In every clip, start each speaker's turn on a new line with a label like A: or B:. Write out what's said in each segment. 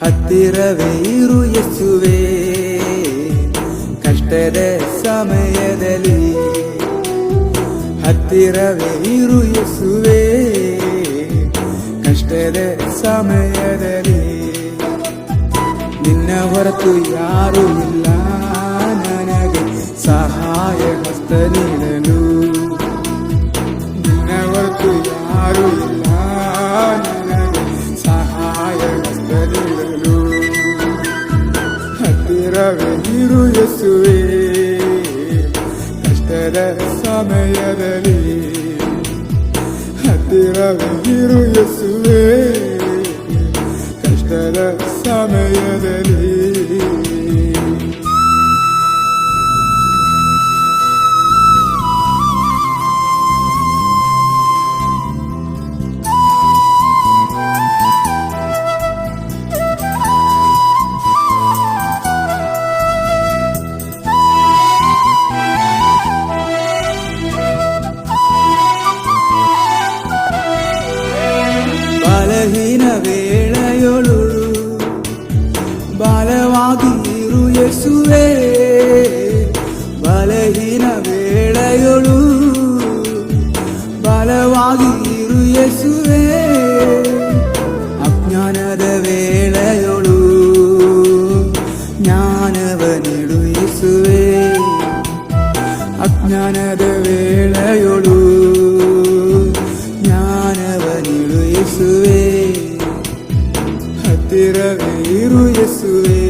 A: ಹತ್ತಿರವೇ ಇರು ಎಸುವೆ ಕಷ್ಟದ ಸಮಯದಲ್ಲಿ ಹತ್ತಿರವೇ ಇರು ಎಸುವೆ ಕಷ್ಟದ ಸಮಯದಲ್ಲಿ ನಿನ್ನ ಹೊರತು ಯಾರು ಇಲ್ಲ. ನನಗೆ ಸಹಾಯ ಹಸ್ತ ನೀಡಲು ಹತ್ತಿರವೇ ಇರು ಯೇಸುವೆ ಕಷ್ಟದ ಸಮಯದಲ್ಲಿ ಹತ್ತಿರವೇ ಇರು ಅಜ್ಞಾನದ ವೇಳೆಯೊಳು ಜ್ಞಾನವ ನೀಡು ಯೇಸುವೆ ಅಜ್ಞಾನದ ವೇಳೆಯೊಳು ಜ್ಞಾನವ ನೀಡು ಯೇಸುವೆ ಹತ್ತಿರವೇ ಇರು ಯೇಸುವೆ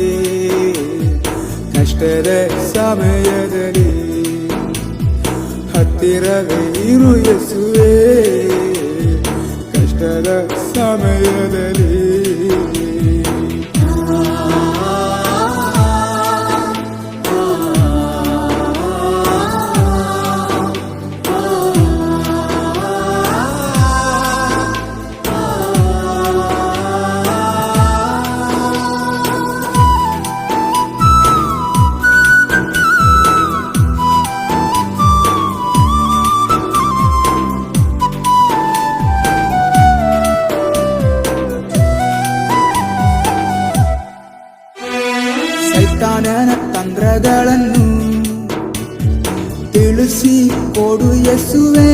A: ಕಷ್ಟದ ಸಮಯದಲ್ಲಿ ಹತ್ತಿರವೇ ಇರು ಯೇಸುವೆ ಕಷ್ಟದ ಸಮಯದಲ್ಲಿ ಸೈತಾನನ ತಂತ್ರಗಳನ್ನು ತಿಳಿಸಿ ಕೊಡು ಎಸುವೆ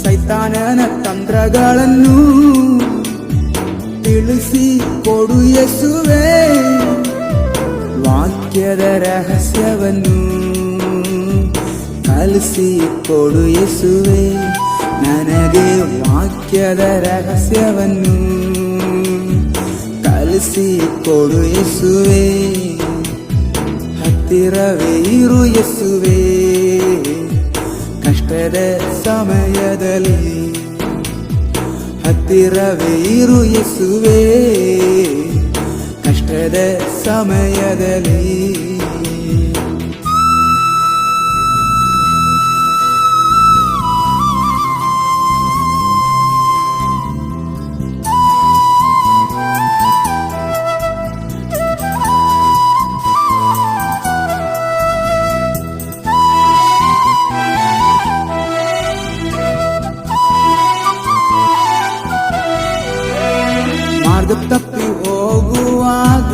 A: ಸೈತಾನನ ತಂತ್ರಗಳನ್ನು ತಿಳಿಸಿ ಕೊಡು ಎಸುವೆ ವಾಕ್ಯದ ರಹಸ್ಯವನ್ನು ಕಲಿಸಿ ಕೊಡು ಎಸುವೆ ನನಗೆ ವಾಕ್ಯದ ರಹಸ್ಯವನ್ನು ಕಲಿಸಿ ಕೊಡು ಯೇಸುವೆ. ಹತ್ತಿರವೇ ಇರು ಎಸುವೆ ಕಷ್ಟದ ಸಮಯದಲ್ಲಿ ಹತ್ತಿರವೇ ಇರು ಎಸುವೆ ಕಷ್ಟದ ಸಮಯದಲ್ಲಿ ತಪ್ಪಿ ಹೋಗುವಾಗ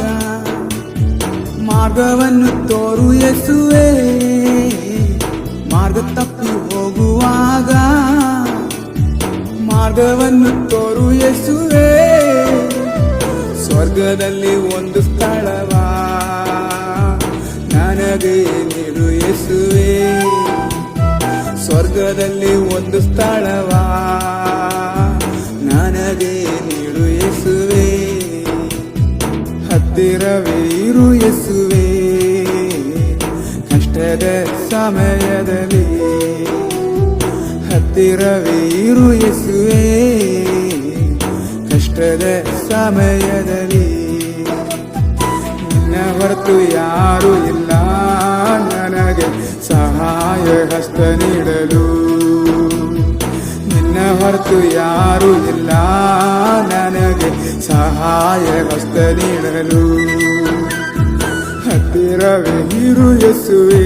A: ಮಾರ್ಗವನ್ನು ತೋರು ಎಸುವೆ ಮಾರ್ಗ ತಪ್ಪಿ ಹೋಗುವಾಗ ಮಾರ್ಗವನ್ನು ತೋರು ಎಸುವೆ ಸ್ವರ್ಗದಲ್ಲಿ ಒಂದು ಸ್ಥಳವ. ನನಗೆ ನೀಡು ಎಸುವೆ ಸ್ವರ್ಗದಲ್ಲಿ ಒಂದು ಸ್ಥಳವ. ಹತ್ತಿರವೇ ಯೇಸುವೆ. ಕಷ್ಟದ ಸಮಯದಲ್ಲಿ ಹತ್ತಿರವೇ, ಇರು ಯೇಸುವೆ. ಕಷ್ಟದ ಸಮಯದಲ್ಲಿ ನಿನ್ನ ಹೊರತು ಯಾರು ಇಲ್ಲ. ನನಗೆ ಸಹಾಯ, ಹಸ್ತ ನೀಡಲು ನಿನ್ನ ಹೊರತು ಯಾರು ಇಲ್ಲ. ನನಗೆ ಸಹಾಯ ಹಸ್ತ ನೀಡಲು. ಹತ್ತಿರವೇ ಇರು ಎಸುವೆ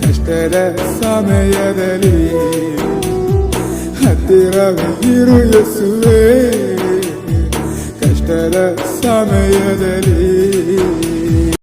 A: ಕಷ್ಟದ ಸಮಯದಲ್ಲಿ ಹತ್ತಿರವೇ ಇರು ಎಸುವೆ ಕಷ್ಟದ ಸಮಯದಲ್ಲಿ